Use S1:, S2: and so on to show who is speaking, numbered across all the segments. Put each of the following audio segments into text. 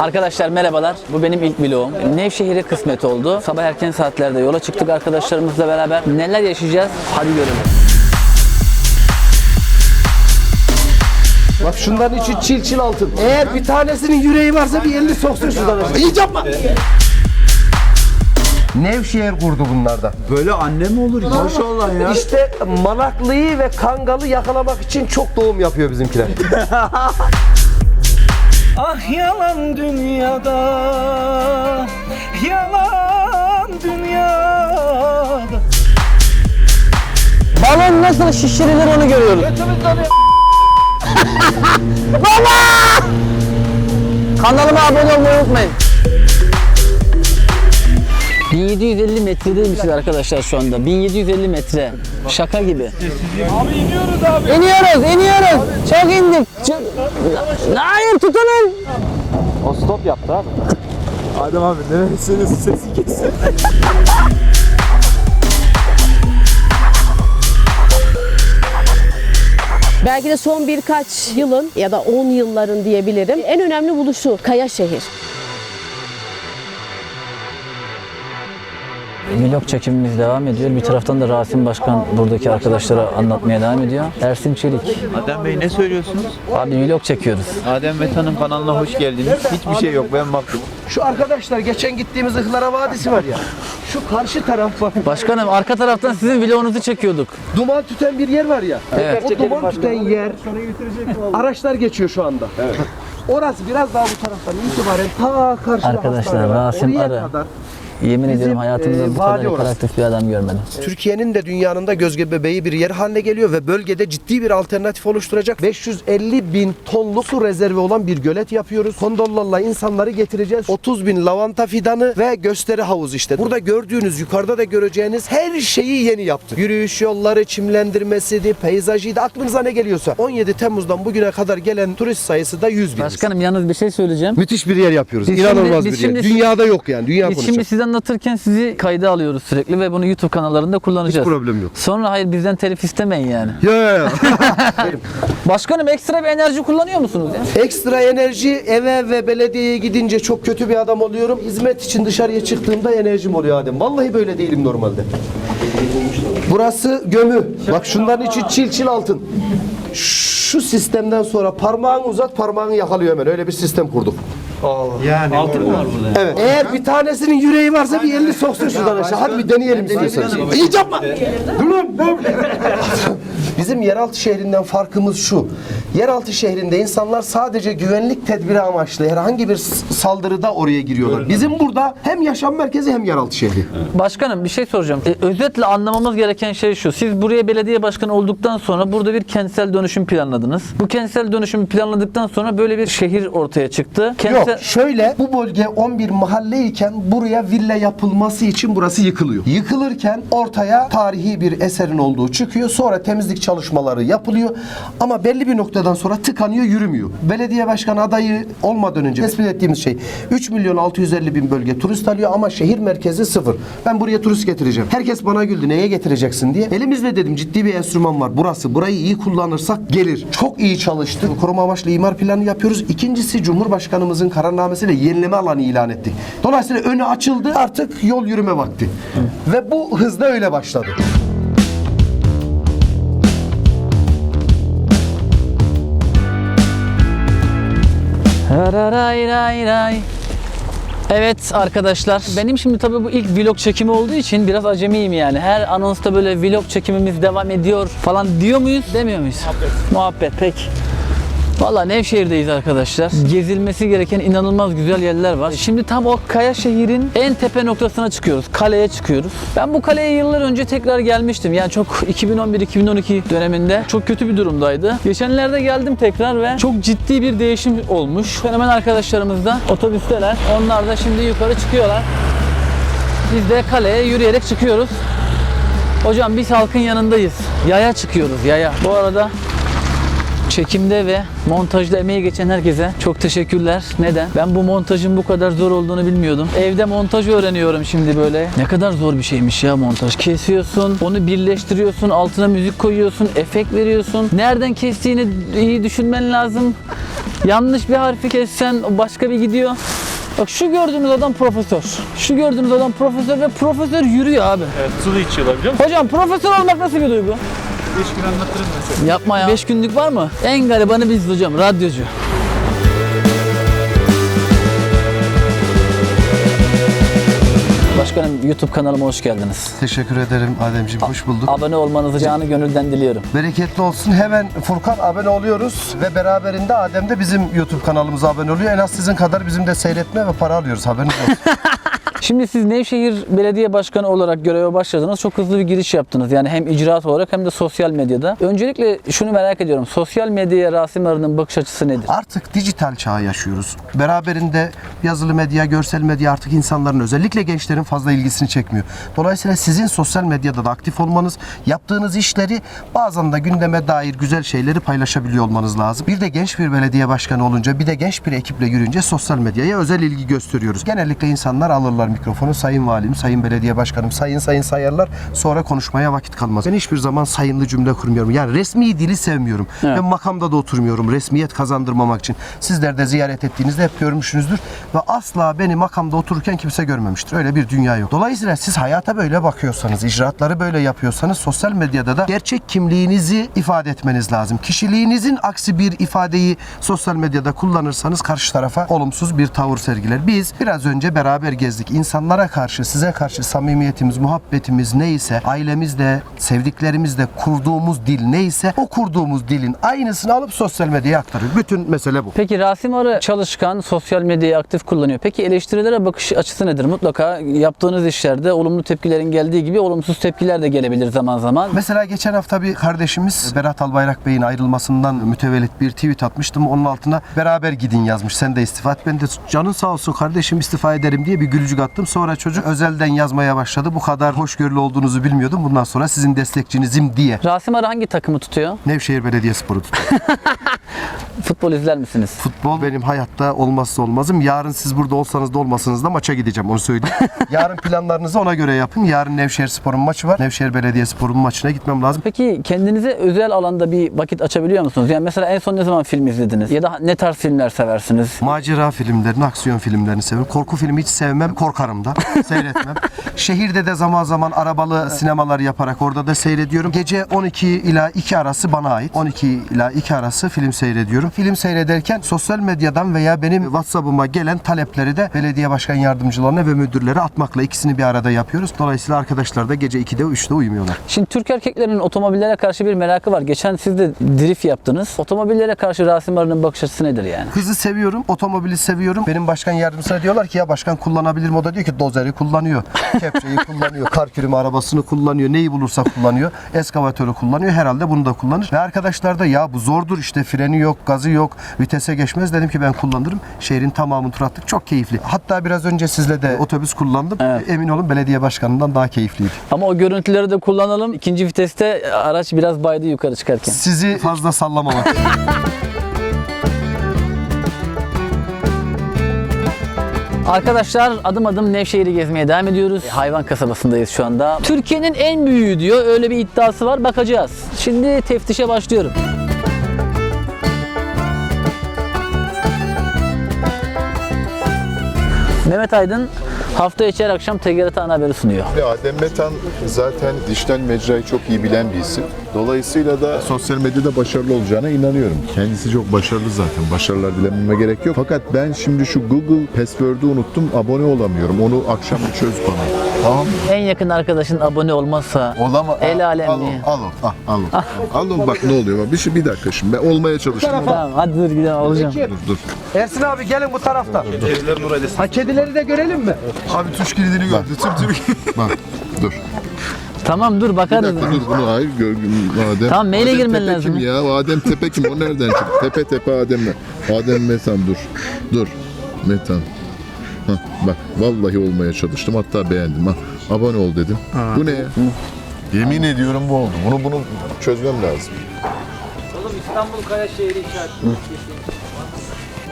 S1: Arkadaşlar merhabalar. Bu benim ilk vlogum. Nevşehir'e kısmet oldu. Sabah erken saatlerde yola çıktık arkadaşlarımızla beraber. Neler yaşayacağız? Hadi görelim.
S2: Bak şunların içi çil çil altın. Eğer bir tanesinin yüreği varsa bir elini soksun şuradan. İyi yapma. Nevşehir kurdu bunlarda.
S3: Böyle anne mi olur? Maşallah ya.
S2: İşte Manaklıyı ve Kangalı yakalamak için çok doğum yapıyor bizimkiler.
S4: Ah yalan dünyada Yalan dünyada
S1: Balon nasıl şişirilir onu görüyoruz. Baba! Kanalıma abone olmayı unutmayın. 1750 metredeymişiz arkadaşlar şu anda. 1750 metre. Şaka gibi. Abi iniyoruz abi. İniyoruz, iniyoruz. Çok indik. Çok... Hayır tutunun.
S3: Adem abi neresiniz sesi kesin.
S5: Belki de son birkaç yılın ya da 10 yılların diyebilirim en önemli buluşu Kaya şehir.
S1: Vlog çekimimiz devam ediyor. Bir taraftan da Rasim Başkan buradaki arkadaşlara anlatmaya devam ediyor. Ersin Çelik.
S3: Adem Bey ne söylüyorsunuz?
S1: Abi vlog çekiyoruz.
S3: Adem Metan'ın kanalına hoş geldiniz. Hiçbir şey yok ben baktım.
S2: Şu arkadaşlar geçen gittiğimiz Ihlara Vadisi var ya. Şu karşı taraf bak.
S1: Başkanım arka taraftan sizin vlogunuzu çekiyorduk.
S2: Duman tüten bir yer var ya.
S1: Evet.
S2: O duman tüten yer. Araçlar geçiyor şu anda. Orası biraz daha bu taraftan itibaren ta karşıda
S1: Arkadaşlar,
S2: var.
S1: Rasim Arı.
S2: kadar
S1: Yemin
S2: Bizim,
S1: ediyorum hayatımda
S2: e,
S1: bu kadar hiperaktif bir adam görmedim.
S2: Türkiye'nin de dünyanın da göz bebeği bir yer haline geliyor ve bölgede ciddi bir alternatif oluşturacak 550 bin tonluk su rezervi olan bir gölet yapıyoruz. Kondollarla insanları getireceğiz. 30 bin lavanta fidanı ve gösteri havuz işte. Burada gördüğünüz yukarıda da göreceğiniz her şeyi yeni yaptık. Yürüyüş yolları, çimlendirmesiydi, peyzajıydı aklınıza ne geliyorsa. 17 Temmuz'dan bugüne kadar gelen turist sayısı da 100 bin.
S1: Başkanım yalnız bir şey söyleyeceğim.
S2: Müthiş bir yer yapıyoruz.
S1: Biz
S2: İnanılmaz
S1: şimdi-
S2: bir yer.
S1: şimdi-
S2: Dünyada yok yani. Dünya
S1: Biz
S2: konuşacak.
S1: şimdi size anlatırken sizi kayda alıyoruz sürekli ve bunu YouTube kanallarında kullanacağız.
S2: Hiç problem yok.
S1: Sonra hayır bizden telif istemeyin yani.
S2: Ya ya ya.
S1: Başkanım ekstra bir enerji kullanıyor musunuz ya?
S2: Ekstra enerji eve ve belediyeye gidince çok kötü bir adam oluyorum. Hizmet için dışarıya çıktığımda enerjim oluyor Adem. Vallahi böyle değilim normalde. Burası gömü. Bak şunların içi çil çil altın. Şu sistemden sonra parmağını uzat parmağını yakalıyor hemen. Öyle bir sistem kurduk. Evet. Eğer bir tanesinin yüreği varsa bir elini soksun şuradan aşağı. Hadi bir deneyelim istiyorsan. İyi yapma. Dur lan, ne yapıyorsun? Bizim yeraltı şehrinden farkımız şu. Yeraltı şehrinde insanlar sadece güvenlik tedbiri amaçlı herhangi bir saldırıda oraya giriyorlar. Bizim burada hem yaşam merkezi hem yeraltı şehri.
S1: Başkanım bir şey soracağım. E, özetle anlamamız gereken şey şu. Siz buraya belediye başkanı olduktan sonra burada bir kentsel dönüşüm planladınız. Bu kentsel dönüşümü planladıktan sonra böyle bir şehir ortaya çıktı. Kentsel...
S2: Yok şöyle bu bölge 11 mahalle iken buraya villa yapılması için burası yıkılıyor. Yıkılırken ortaya tarihi bir eserin olduğu çıkıyor. Sonra temizlik çalışmaları yapılıyor. Ama belli bir noktadan sonra tıkanıyor yürümüyor. Belediye başkanı adayı olmadan önce tespit ettiğimiz şey 3 milyon 650 bin bölge turist alıyor ama şehir merkezi sıfır. Ben buraya turist getireceğim. Herkes bana güldü neye getireceksin diye. Elimizde dedim ciddi bir enstrüman var. Burası burayı iyi kullanırsak gelir. Çok iyi çalıştı. Koruma amaçlı imar planı yapıyoruz. İkincisi Cumhurbaşkanımızın kararnamesiyle yenileme alanı ilan ettik. Dolayısıyla önü açıldı. Artık yol yürüme vakti. Ve bu hızla öyle başladı.
S1: Ray ray ray. Evet arkadaşlar benim şimdi tabii bu ilk vlog çekimi olduğu için biraz acemiyim yani. Her anonsta böyle vlog çekimimiz devam ediyor falan diyor muyuz demiyor muyuz? Muhabbet. Muhabbet pek. Valla Nevşehir'deyiz arkadaşlar. Gezilmesi gereken inanılmaz güzel yerler var. Şimdi tam o kaya şehrin en tepe noktasına çıkıyoruz. Kaleye çıkıyoruz. Ben bu kaleye yıllar önce tekrar gelmiştim. Yani çok 2011-2012 döneminde çok kötü bir durumdaydı. Geçenlerde geldim tekrar ve çok ciddi bir değişim olmuş. Hemen arkadaşlarımız da otobüsteler. Onlar da şimdi yukarı çıkıyorlar. Biz de kaleye yürüyerek çıkıyoruz. Hocam biz halkın yanındayız. Yaya çıkıyoruz yaya. Bu arada Çekimde ve montajda emeği geçen herkese çok teşekkürler. Neden? Ben bu montajın bu kadar zor olduğunu bilmiyordum. Evde montaj öğreniyorum şimdi böyle. Ne kadar zor bir şeymiş ya montaj. Kesiyorsun, onu birleştiriyorsun, altına müzik koyuyorsun, efekt veriyorsun. Nereden kestiğini iyi düşünmen lazım. Yanlış bir harfi kessen başka bir gidiyor. Bak şu gördüğünüz adam profesör. Şu gördüğünüz adam profesör ve profesör yürüyor abi.
S6: Evet, su da içiyorlar biliyor musun?
S1: Hocam profesör olmak nasıl bir duygu?
S6: 5 gün anlatırım mesela.
S1: Yapma ya. 5 günlük var mı? En garibanı biz hocam, radyocu. Başkanım YouTube kanalıma hoş geldiniz.
S2: Teşekkür ederim Ademciğim. Hoş bulduk.
S1: Abone olmanızı canı gönülden diliyorum.
S2: Bereketli olsun. Hemen Furkan abone oluyoruz ve beraberinde Adem de bizim YouTube kanalımıza abone oluyor. En az sizin kadar bizim de seyretme ve para alıyoruz. Haberiniz olsun.
S1: Şimdi siz Nevşehir Belediye Başkanı olarak göreve başladınız. Çok hızlı bir giriş yaptınız. Yani hem icraat olarak hem de sosyal medyada. Öncelikle şunu merak ediyorum. Sosyal medyaya Rasim Arı'nın bakış açısı nedir?
S2: Artık dijital çağı yaşıyoruz. Beraberinde yazılı medya, görsel medya artık insanların özellikle gençlerin fazla ilgisini çekmiyor. Dolayısıyla sizin sosyal medyada da aktif olmanız, yaptığınız işleri bazen de gündeme dair güzel şeyleri paylaşabiliyor olmanız lazım. Bir de genç bir belediye başkanı olunca, bir de genç bir ekiple yürüyünce sosyal medyaya özel ilgi gösteriyoruz. Genellikle insanlar alırlar mikrofonu, sayın valim, sayın belediye başkanım, sayın sayın sayarlar. Sonra konuşmaya vakit kalmaz. Ben hiçbir zaman sayınlı cümle kurmuyorum. Yani resmi dili sevmiyorum.
S1: Evet.
S2: Ben makamda da oturmuyorum resmiyet kazandırmamak için. Sizler de ziyaret ettiğinizde hep görmüşsünüzdür. Ve asla beni makamda otururken kimse görmemiştir. Öyle bir dünya yok. Dolayısıyla siz hayata böyle bakıyorsanız, icraatları böyle yapıyorsanız sosyal medyada da gerçek kimliğinizi ifade etmeniz lazım. Kişiliğinizin aksi bir ifadeyi sosyal medyada kullanırsanız karşı tarafa olumsuz bir tavır sergiler. Biz biraz önce beraber gezdik. İnsanlara karşı, size karşı samimiyetimiz, muhabbetimiz neyse, ailemizle, sevdiklerimizle kurduğumuz dil neyse o kurduğumuz dilin aynısını alıp sosyal medyaya aktarıyoruz. Bütün mesele bu.
S1: Peki Rasim Arı çalışkan, sosyal medyayı aktif kullanıyor. Peki eleştirilere bakış açısı nedir? Mutlaka yaptığınız işlerde olumlu tepkilerin geldiği gibi olumsuz tepkiler de gelebilir zaman zaman.
S2: Mesela geçen hafta bir kardeşimiz Berat Albayrak Bey'in ayrılmasından mütevellit bir tweet atmıştım. Onun altına beraber gidin yazmış. Sen de istifa et. Ben de canın sağ olsun kardeşim istifa ederim diye bir gülücük attım. Sonra çocuk özelden yazmaya başladı. Bu kadar hoşgörülü olduğunuzu bilmiyordum. Bundan sonra sizin destekçinizim diye.
S1: Rasim Arı hangi takımı tutuyor?
S2: Nevşehir Belediyespor'u tutuyor.
S1: Futbol izler misiniz?
S2: Futbol benim hayatta olmazsa olmazım. Yarın siz burada olsanız da olmasanız da maça gideceğim onu söyleyeyim. Yarın planlarınızı ona göre yapın. Yarın Nevşehir Spor'un maçı var. Nevşehir Belediyespor'un maçına gitmem lazım.
S1: Peki kendinize özel alanda bir vakit açabiliyor musunuz? Yani mesela en son ne zaman film izlediniz? Ya da ne tarz filmler seversiniz?
S2: Macera filmlerini, aksiyon filmlerini severim. Korku filmi hiç sevmem. Korkarım da. Seyretmem. Şehirde de zaman zaman arabalı sinemalar yaparak orada da seyrediyorum. Gece 12 ila 2 arası bana ait. 12 ila 2 arası film seyrediyorum. Film seyrederken sosyal medyadan veya benim WhatsApp'ıma gelen talepleri de belediye başkan yardımcılarına ve müdürlere atmakla ikisini bir arada yapıyoruz. Dolayısıyla arkadaşlar da gece 2'de 3'te uyumuyorlar.
S1: Şimdi Türk erkeklerinin otomobillere karşı bir merakı var. Geçen siz de drift yaptınız. Otomobillere karşı Rasim Arı'nın bakış açısı nedir yani?
S2: Hızı seviyorum, otomobili seviyorum. Benim başkan yardımcısına diyorlar ki ya başkan kullanabilir mi? O da diyor ki dozeri kullanıyor, kepçeyi kullanıyor, kar kürümü arabasını kullanıyor, neyi bulursa kullanıyor, eskavatörü kullanıyor. Herhalde bunu da kullanır. Ve arkadaşlar da ya bu zordur işte freni yok, gazı yok, vitese geçmez. Dedim ki ben kullanırım. Şehrin tamamını tur attık. Çok keyifli. Hatta biraz önce sizle de otobüs kullandım.
S1: Evet.
S2: Emin olun belediye başkanından daha keyifliydi.
S1: Ama o görüntüleri de kullanalım. İkinci viteste araç biraz baydı yukarı çıkarken.
S2: Sizi fazla sallamamak.
S1: Arkadaşlar adım adım Nevşehir'i gezmeye devam ediyoruz. Hayvan kasabasındayız şu anda. Türkiye'nin en büyüğü diyor. Öyle bir iddiası var. Bakacağız. Şimdi teftişe başlıyorum. Mehmet Aydın hafta içi her akşam TGRT ana haberi sunuyor.
S7: Ve Adem Metan zaten dijital mecrayı çok iyi bilen bir isim. Dolayısıyla da sosyal medyada başarılı olacağına inanıyorum. Kendisi çok başarılı zaten. Başarılar dilememe gerek yok. Fakat ben şimdi şu Google password'ü unuttum. Abone olamıyorum. Onu akşam bir çöz bana. Tamam mı?
S1: En yakın arkadaşın abone olmazsa
S7: Olama.
S1: El alem
S7: al,
S1: mi?
S7: Al, al, al, al, al, al, bak ne oluyor. Bak, Bir, şey, bir dakika şimdi. Ben olmaya çalıştım.
S1: Tamam hadi dur gidelim alacağım.
S7: Dur dur.
S2: Ersin abi gelin bu tarafta. Ha kedileri de görelim mi?
S7: Abi tuş kilidini gördü. Tüm tüm. Bak dur.
S1: Tamam dur
S7: Bir
S1: bakarız.
S7: dakika dur bunu hayır gör, Adem.
S1: Tamam, maile
S7: Adem
S1: girmen
S7: Tepe
S1: lazım
S7: Kim ya? Adem Tepe kim? O nereden çıktı? Tepe Tepe Adem mi? Adem Metan dur. Dur. Metan. Hah, bak vallahi olmaya çalıştım hatta beğendim ha. Abone ol dedim. Bu ne ya? Yemin ediyorum bu oldu. Bunu bunu çözmem lazım.
S1: İstanbul Kayaşehir'i işaretliyoruz.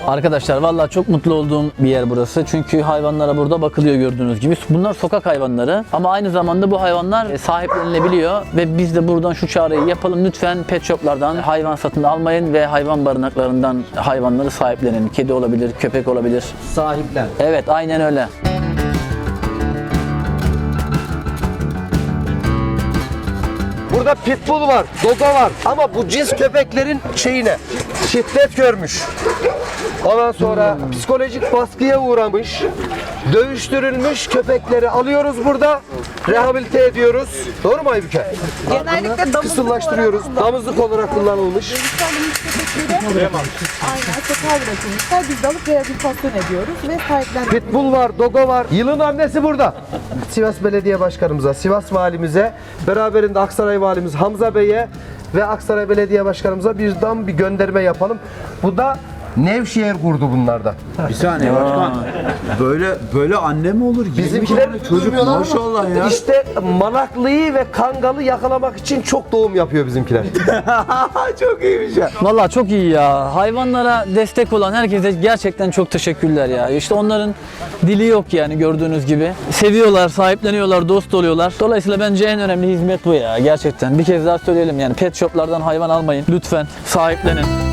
S1: Arkadaşlar vallahi çok mutlu olduğum bir yer burası. Çünkü hayvanlara burada bakılıyor gördüğünüz gibi. Bunlar sokak hayvanları ama aynı zamanda bu hayvanlar e, sahiplenilebiliyor ve biz de buradan şu çağrıyı yapalım. Lütfen pet shoplardan hayvan satın almayın ve hayvan barınaklarından hayvanları sahiplenin. Kedi olabilir, köpek olabilir.
S2: Sahiplen.
S1: Evet, aynen öyle.
S2: Burada pitbull var, dogo var ama bu cins köpeklerin şeyine şiddet görmüş. Ondan sonra psikolojik baskıya uğramış, dövüştürülmüş köpekleri alıyoruz burada, rehabilite ediyoruz. Doğru mu Aybüke?
S8: Genellikle damızlık
S2: Kısırlaştırıyoruz. Damızlık olarak kullanılmış.
S8: Aynen sokağa bırakılmışlar. Biz de alıp rehabilitasyon ediyoruz ve sahiplen.
S2: Pitbull var, dogo var. Yılın annesi burada. Sivas Belediye Başkanımıza, Sivas Valimize, beraberinde Aksaray Valimiz Hamza Bey'e ve Aksaray Belediye Başkanımıza bir dam bir gönderme yapalım. Bu da Nevşehir kurdu bunlarda.
S3: Bir saniye başkan. Böyle böyle anne mi olur?
S2: Bizimkiler
S3: çocuk maşallah ya.
S2: İşte Malaklıyı ve Kangalı yakalamak için çok doğum yapıyor bizimkiler.
S3: çok iyiymiş ya.
S1: Vallahi çok iyi ya. Hayvanlara destek olan herkese gerçekten çok teşekkürler ya. İşte onların dili yok yani gördüğünüz gibi. Seviyorlar, sahipleniyorlar, dost oluyorlar. Dolayısıyla bence en önemli hizmet bu ya gerçekten. Bir kez daha söyleyelim yani pet shoplardan hayvan almayın. Lütfen sahiplenin.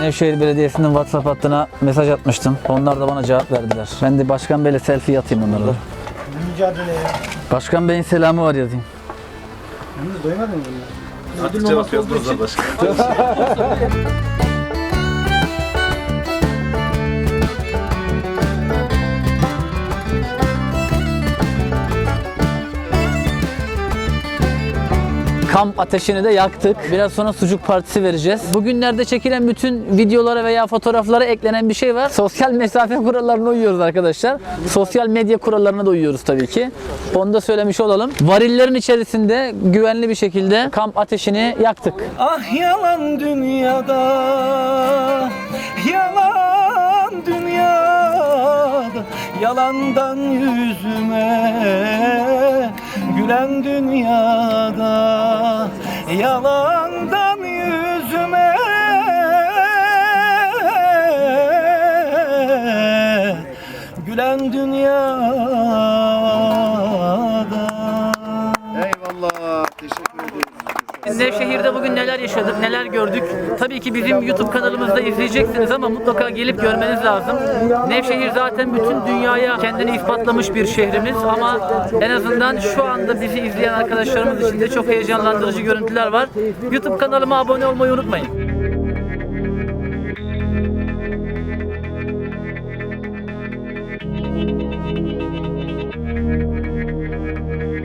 S1: Nevşehir Belediyesi'nin WhatsApp hattına mesaj atmıştım. Onlar da bana cevap verdiler. Ben de Başkan Bey'le selfie atayım onlara. Mücadele Başkan Bey'in selamı var yazayım.
S6: Artık cevap yazmazlar başka.
S1: Kamp ateşini de yaktık. Biraz sonra sucuk partisi vereceğiz. Bugünlerde çekilen bütün videolara veya fotoğraflara eklenen bir şey var. Sosyal mesafe kurallarına uyuyoruz arkadaşlar. Sosyal medya kurallarına da uyuyoruz tabii ki. Onu da söylemiş olalım. Varillerin içerisinde güvenli bir şekilde kamp ateşini yaktık.
S4: Ah yalan dünyada Yalan dünyada Yalandan yüzüme Gülen dünyada Yalandan yüzüme Gülen dünyada
S7: ederim.
S1: Nevşehir'de bugün neler yaşadık, neler gördük. Tabii ki bizim YouTube kanalımızda izleyeceksiniz ama mutlaka gelip görmeniz lazım. Nevşehir zaten bütün dünyaya kendini ispatlamış bir şehrimiz ama en azından şu anda bizi izleyen arkadaşlarımız için de çok heyecanlandırıcı görüntüler var. YouTube kanalıma abone olmayı unutmayın.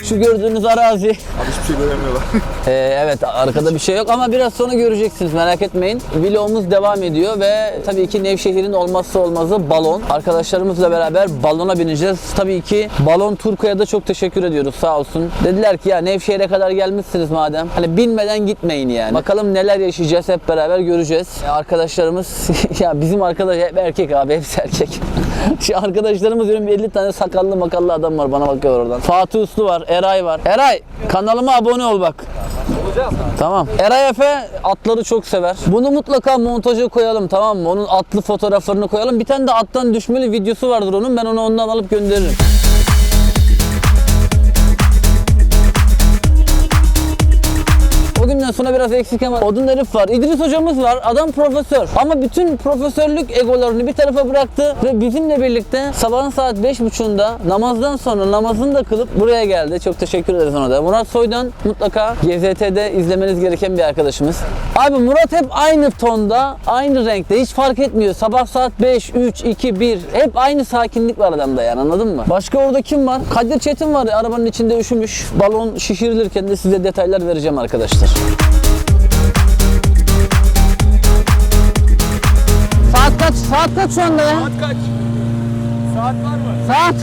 S1: Şu gördüğünüz arazi
S7: Hiçbir şey göremiyorlar.
S1: ee, evet arkada bir şey yok ama biraz sonra göreceksiniz merak etmeyin. Vlogumuz devam ediyor ve tabii ki Nevşehir'in olmazsa olmazı balon. Arkadaşlarımızla beraber balona bineceğiz. Tabii ki Balon Turko'ya da çok teşekkür ediyoruz sağ olsun. Dediler ki ya Nevşehir'e kadar gelmişsiniz madem. Hani binmeden gitmeyin yani. Bakalım neler yaşayacağız hep beraber göreceğiz. Ee, Arkadaşlarımız ya bizim arkadaş hep erkek abi hepsi erkek. Şu arkadaşlarımız diyorum 50 tane sakallı makallı adam var bana bakıyor oradan. Fatih Uslu var, Eray var. Eray kanalıma abone ol bak. Tamam. Eray Efe atları çok sever. Bunu mutlaka montaja koyalım tamam mı? Onun atlı fotoğraflarını koyalım. Bir tane de attan düşmeli videosu vardır onun. Ben onu ondan alıp gönderirim. Sonra biraz eksik ama Odun herif var. İdris hocamız var. Adam profesör. Ama bütün profesörlük egolarını bir tarafa bıraktı ve bizimle birlikte sabahın saat 5.30'da namazdan sonra namazını da kılıp buraya geldi. Çok teşekkür ederiz ona da. Murat Soydan mutlaka GZT'de izlemeniz gereken bir arkadaşımız. Abi Murat hep aynı tonda, aynı renkte. Hiç fark etmiyor. Sabah saat 5, 3, 2, 1. Hep aynı sakinlik var adamda yani anladın mı? Başka orada kim var? Kadir Çetin var. Arabanın içinde üşümüş. Balon şişirilirken de size detaylar vereceğim arkadaşlar. Saat kaç? Saat kaç şu anda ya? Saat kaç? Saat var mı? Saat.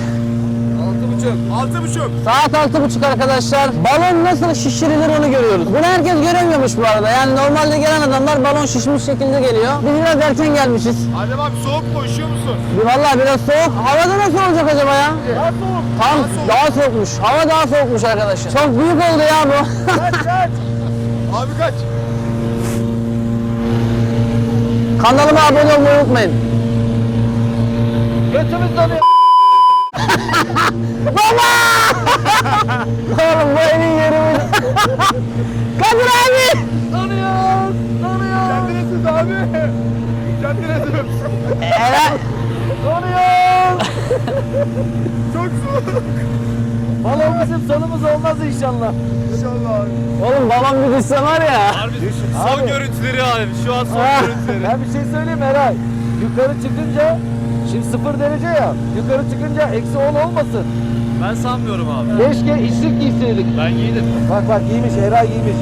S1: Saat altı buçuk arkadaşlar. Balon nasıl şişirilir onu görüyoruz. Bunu herkes göremiyormuş bu arada. Yani normalde gelen adamlar balon şişmiş şekilde geliyor. Biz biraz erken gelmişiz.
S6: Adem abi soğuk mu üşüyor musun?
S1: Vallahi biraz soğuk. Havada nasıl olacak acaba ya? Daha soğuk. Tam daha, soğukmuş. Hava daha soğukmuş arkadaşlar. Çok büyük oldu ya bu.
S6: Abi kaç.
S1: Kanalıma abone olmayı unutmayın.
S4: Götümüz donuyor.
S1: Oğlum bu evin yeri? Kadir abi.
S4: Donuyoruz. Donuyoruz.
S6: Kendiniz abi. Kendiniz.
S1: Helal.
S4: Donuyoruz.
S6: Çok soğuk.
S4: Balon bizim sonumuz olmaz inşallah.
S6: İnşallah abi.
S1: Oğlum balon bir düşse var ya.
S6: Son görüntüleri abi. Şu an son
S1: Ah.
S6: görüntüleri.
S4: Ben bir şey söyleyeyim mi Eray. Yukarı çıkınca Şimdi sıfır derece ya. Yukarı çıkınca eksi 10 olmasın.
S6: Ben sanmıyorum abi.
S4: Keşke içlik giyseydik.
S6: Ben giydim.
S4: Bak bak giymiş Eray giymiş.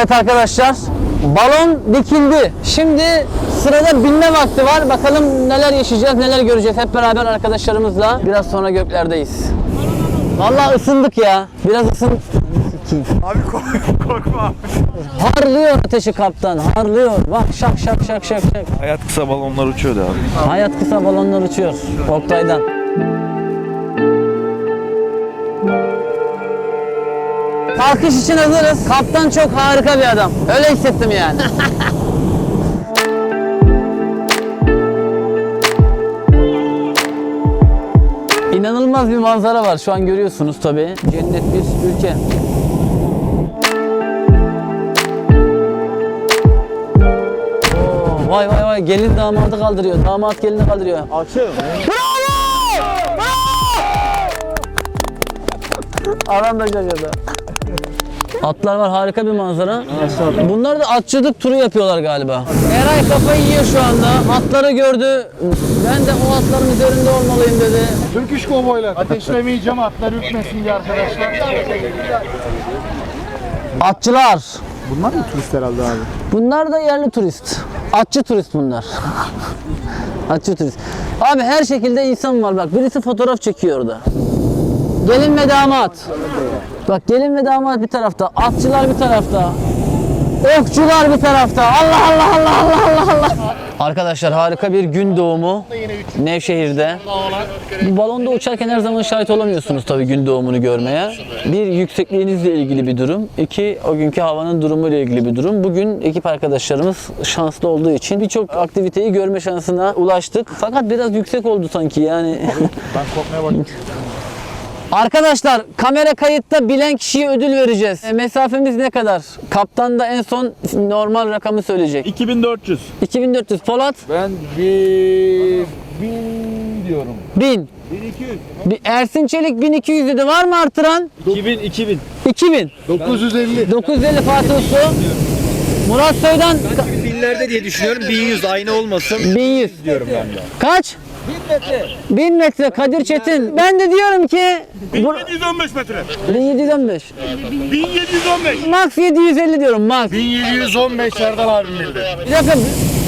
S1: Evet arkadaşlar. Balon dikildi. Şimdi sırada binme vakti var. Bakalım neler yaşayacağız, neler göreceğiz. Hep beraber arkadaşlarımızla biraz sonra göklerdeyiz. Vallahi ısındık ya. Biraz ısın.
S6: Abi kork- korkma abi.
S1: Harlıyor ateşi kaptan. Harlıyor. Bak şak şak şak şak şak.
S6: Hayat kısa balonlar uçuyordu abi.
S1: Hayat kısa balonlar uçuyor. Oktay'dan. Kalkış için hazırız. Kaptan çok harika bir adam. Öyle hissettim yani. İnanılmaz bir manzara var. Şu an görüyorsunuz tabii. Cennet bir ülke. Oo, vay vay vay gelin damadı kaldırıyor. Damat gelini kaldırıyor.
S6: Açım.
S1: Adam da şaşırdı. Atlar var harika bir manzara. Bunlar da atçılık turu yapıyorlar galiba. Eray kafayı yiyor şu anda. Atları gördü. Ben de o atların üzerinde olmalıyım dedi.
S6: Türk iş kovboylar. Ateşlemeyeceğim atlar ürkmesin diye arkadaşlar.
S1: Atçılar.
S6: Bunlar mı turist herhalde abi?
S1: Bunlar da yerli turist. Atçı turist bunlar. Atçı turist. Abi her şekilde insan var bak. Birisi fotoğraf çekiyor orada. Gelin ve damat. Bak gelin ve damat bir tarafta. Atçılar bir tarafta. Okçular bir tarafta. Allah Allah Allah Allah Allah Allah. Arkadaşlar harika bir gün doğumu Nevşehir'de. Bu balonda uçarken her zaman şahit olamıyorsunuz tabii gün doğumunu görmeye. Bir yüksekliğinizle ilgili bir durum. İki o günkü havanın durumu ile ilgili bir durum. Bugün ekip arkadaşlarımız şanslı olduğu için birçok aktiviteyi görme şansına ulaştık. Fakat biraz yüksek oldu sanki yani.
S6: Ben korkmaya başladım.
S1: Arkadaşlar kamera kayıtta bilen kişiye ödül vereceğiz. E, mesafemiz ne kadar? Kaptan da en son normal rakamı söyleyecek.
S6: 2400.
S1: 2400 Polat
S6: Ben bir... Bin diyorum.
S1: 1000.
S6: 1200.
S1: Bir Ersin Çelik 1200 dedi. Var mı artıran?
S6: 2000, 2000.
S1: 2000.
S6: 950.
S1: 950 Fatih Uslu. Murat Soydan
S3: Binlerde diye düşünüyorum. 1100 aynı olmasın.
S1: 1100.
S3: Diyorum ben de.
S1: Kaç? 1000 metre. 1000 metre Kadir Çetin. Ben de diyorum ki bu-
S6: 1715 metre.
S1: 1715.
S6: 1715.
S1: Max 750 diyorum max.
S6: 1715 Erdal abim bildi.
S1: Bir dakika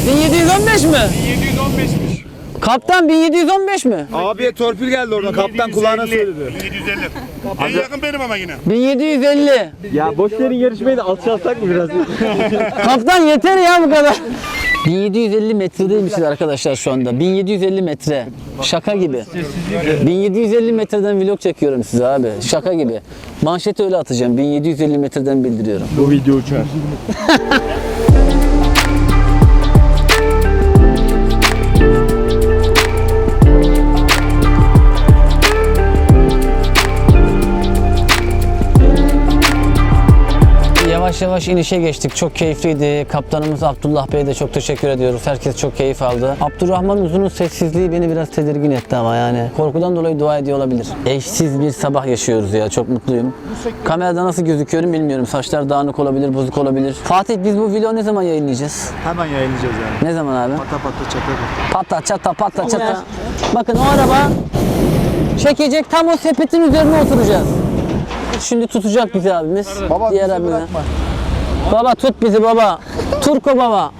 S1: 1715 mi?
S6: 1715'miş.
S1: Kaptan 1715 mi?
S3: Abiye torpil geldi oradan. Kaptan kulağına söyledi.
S6: 1750. En yakın benim ama yine.
S1: 1750.
S3: Ya boş verin yarışmayı da alçalsak mı biraz?
S1: Kaptan yeter ya bu kadar. 1750 metredeymişiz arkadaşlar şu anda. 1750 metre. Şaka gibi. 1750 metreden vlog çekiyorum size abi. Şaka gibi. Manşeti öyle atacağım. 1750 metreden bildiriyorum.
S3: Bu video uçar.
S1: Yavaş Yavaş inişe geçtik. Çok keyifliydi. Kaptanımız Abdullah Bey'e de çok teşekkür ediyoruz. Herkes çok keyif aldı. Abdurrahman Uzun'un sessizliği beni biraz tedirgin etti ama yani. Korkudan dolayı dua ediyor olabilir. Eşsiz bir sabah yaşıyoruz ya. Çok mutluyum. Kamerada nasıl gözüküyorum bilmiyorum. Saçlar dağınık olabilir, bozuk olabilir. Fatih biz bu vlogu ne zaman yayınlayacağız?
S3: Hemen yayınlayacağız yani.
S1: Ne zaman abi?
S3: Pata pata çata pata.
S1: Patla çata patla çata. Bakın o araba çekecek tam o sepetin üzerine oturacağız. Şimdi tutacak bizi abimiz.
S3: Baba
S1: Diğer
S3: bizi
S1: abimiz.
S3: bırakma.
S1: Baba tut bizi baba. Turko baba.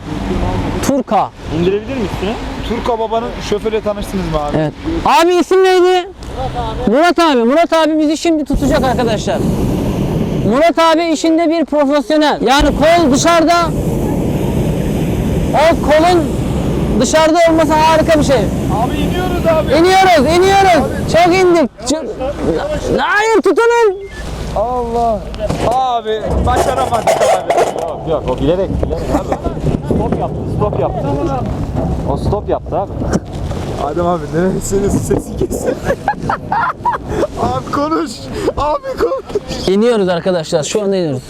S1: Turka.
S3: İndirebilir misin? Turko babanın şoförle tanıştınız mı abi?
S1: Evet. Abi isim neydi? Murat abi. Murat abi bizi şimdi tutacak arkadaşlar. Murat abi işinde bir profesyonel. Yani kol dışarıda. O kolun dışarıda olması harika bir şey.
S3: Abi iniyoruz abi.
S1: İniyoruz, iniyoruz. Çok indik. Çok... Hayır tutunun.
S3: Allah. Abi başaramadık abi. Yok yok o bilerek bilerek abi. Stop yaptı stop yaptı. O stop yaptı abi. Adem abi neresiniz sesi kesin. abi konuş. Abi konuş.
S1: İniyoruz arkadaşlar. Şu anda iniyoruz.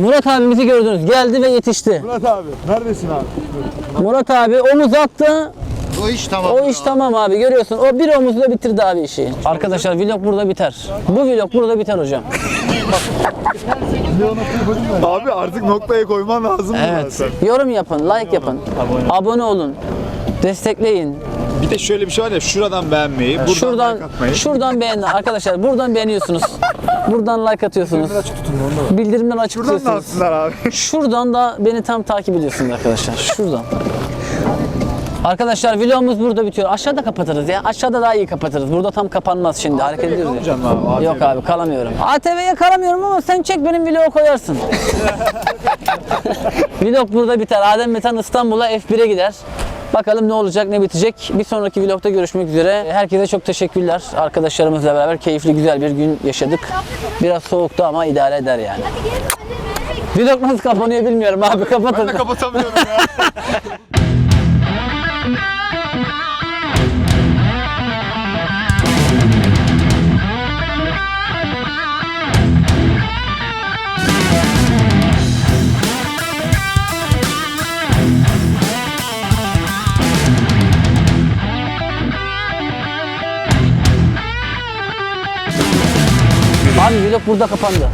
S1: Murat abimizi gördünüz. Geldi ve yetişti.
S3: Murat abi neredesin abi?
S1: Murat abi omuz attı.
S7: O iş tamam.
S1: O iş tamam abi görüyorsun. O bir omuzla bitirdi abi işi. Arkadaşlar vlog burada biter. Bu vlog burada biter hocam.
S3: Abi artık noktaya koyman lazım
S1: Evet. Yorum yapın, like yapın. Abone olun. Destekleyin.
S3: Bir de şöyle bir şey var ya şuradan beğenmeyi, buradan
S1: şuradan
S3: like atmayı.
S1: şuradan beğenin arkadaşlar. Buradan beğeniyorsunuz. Buradan like atıyorsunuz. Bildirimden açık
S3: Buradan da
S1: tutuyorsunuz.
S3: atsınlar abi.
S1: Şuradan da beni tam takip ediyorsunuz arkadaşlar. Şuradan. Arkadaşlar vlogumuz burada bitiyor. Aşağıda kapatırız ya. Aşağıda daha iyi kapatırız. Burada tam kapanmaz şimdi. Hareket ediyoruz ya.
S3: kalmayacaksın abi, ATV.
S1: Yok abi kalamıyorum. ATV'ye kalamıyorum ama sen çek benim vlogu koyarsın. Vlog burada biter. Adem Metan İstanbul'a F1'e gider. Bakalım ne olacak, ne bitecek. Bir sonraki vlogda görüşmek üzere. Herkese çok teşekkürler. Arkadaşlarımızla beraber keyifli, güzel bir gün yaşadık. Biraz soğuktu ama idare eder yani. Vlog nasıl kapanıyor bilmiyorum abi. Kapatın.
S3: Kapatamıyorum ya.
S1: Abi vlog burada kapandı.